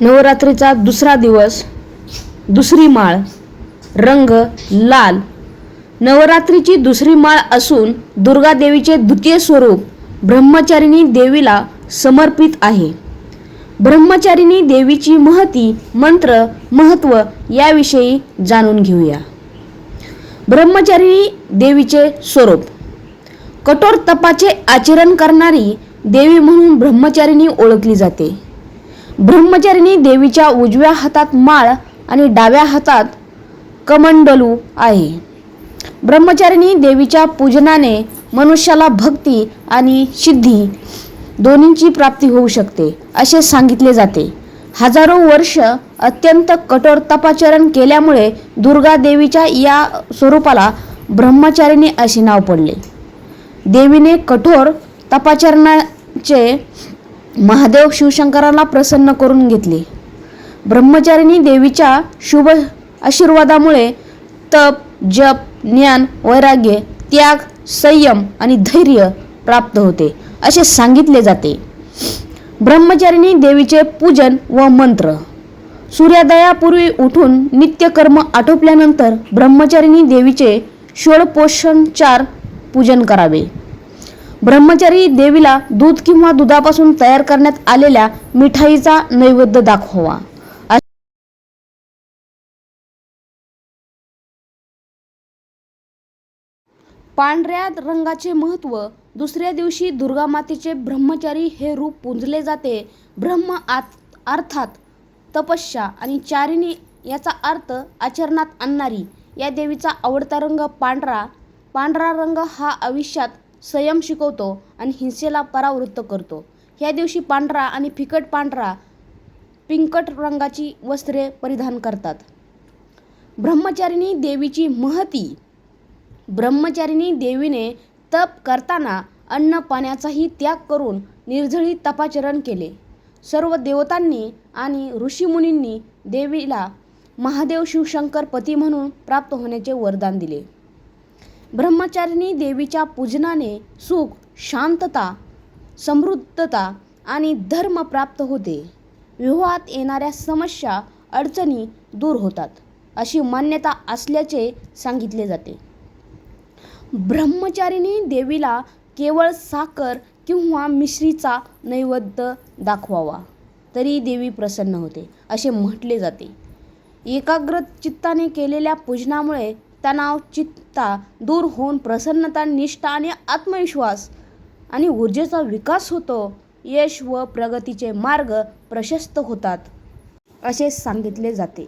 नवरात्रीचा दुसरा दिवस दुसरी माळ रंग लाल. नवरात्रीची दुसरी माळ असून दुर्गादेवीचे द्वितीय स्वरूप ब्रह्मचारिणी देवीला समर्पित आहे. ब्रह्मचारिणी देवीची महती मंत्र महत्त्व याविषयी जाणून घेऊया. ब्रह्मचारिणी देवीचे स्वरूप. कठोर तपाचे आचरण करणारी देवी म्हणून ब्रह्मचारिणी ओळखली जाते. ब्रह्मचारिणी देवीच्या उजव्या हातात माळ आणि डाव्या हातात कमंडलू आहे. ब्रह्मचारिणी देवीच्या पूजनाने मनुष्याला भक्ती आणि सिद्धी दोन्हींची प्राप्ती होऊ शकते असे सांगितले जाते. हजारो वर्ष अत्यंत कठोर तपाचरण केल्यामुळे दुर्गा देवीच्या या स्वरूपाला ब्रह्मचारिणी असे नाव पडले. देवीने कठोर तपाचरणाचे महादेव शिवशंकराला प्रसन्न करून घेतले. ब्रह्मचारिणी देवीच्या शुभ आशीर्वादामुळे तप जप ज्ञान वैराग्य त्याग संयम आणि धैर्य प्राप्त होते असे सांगितले जाते. ब्रह्मचारिणी देवीचे पूजन व मंत्र. सूर्योदयापूर्वी उठून नित्यकर्म आटोपल्यानंतर ब्रह्मचारिणी देवीचे षोडपोषणचार पूजन करावे. ब्रह्मचारी देवीला दूध किंवा दुधापासून तयार करण्यात आलेल्या मिठाईचा नैवेद्य दाखवा. पांढऱ्या रंगाचे महत्त्व दुसऱ्या दिवशी दुर्गा मातेचे ब्रह्मचारी हे रूप पुंजले जाते. ब्रह्म आत अर्थात तपस्या आणि चारिणी याचा अर्थ आचरणात आणणारी. या देवीचा आवडता रंग पांढरा. पांढरा रंग हा आयुष्यात संयम शिकवतो आणि हिंसेला परावृत्त करतो. ह्या दिवशी पांढरा आणि फिकट पांढरा पिंकट रंगाची वस्त्रे परिधान करतात. ब्रह्मचारिणी देवीची महती. ब्रह्मचारिणी देवीने तप करताना अन्न पाण्याचाही त्याग करून निर्जळी तपाचरण केले. सर्व देवतांनी आणि ऋषीमुनींनी देवीला महादेव शिवशंकर पती म्हणून प्राप्त होण्याचे वरदान दिले. ब्रह्मचारिणी देवीच्या पूजनाने सुख शांतता समृद्धता आणि धर्म प्राप्त होते. विवाहात येणाऱ्या समस्या अडचणी दूर होतात अशी मान्यता असल्याचे सांगितले जाते. ब्रह्मचारिणी देवीला केवळ साखर किंवा मिश्रीचा नैवेद्य दाखवावा तरी देवी प्रसन्न होते असे म्हटले जाते. एकाग्र चित्ताने केलेल्या पूजनामुळे तणाव चित्ता दूर होऊन प्रसन्नता निष्ठा आणि आत्मविश्वास आणि ऊर्जेचा विकास होतो. यश व प्रगतीचे मार्ग प्रशस्त होतात असे सांगितले जाते.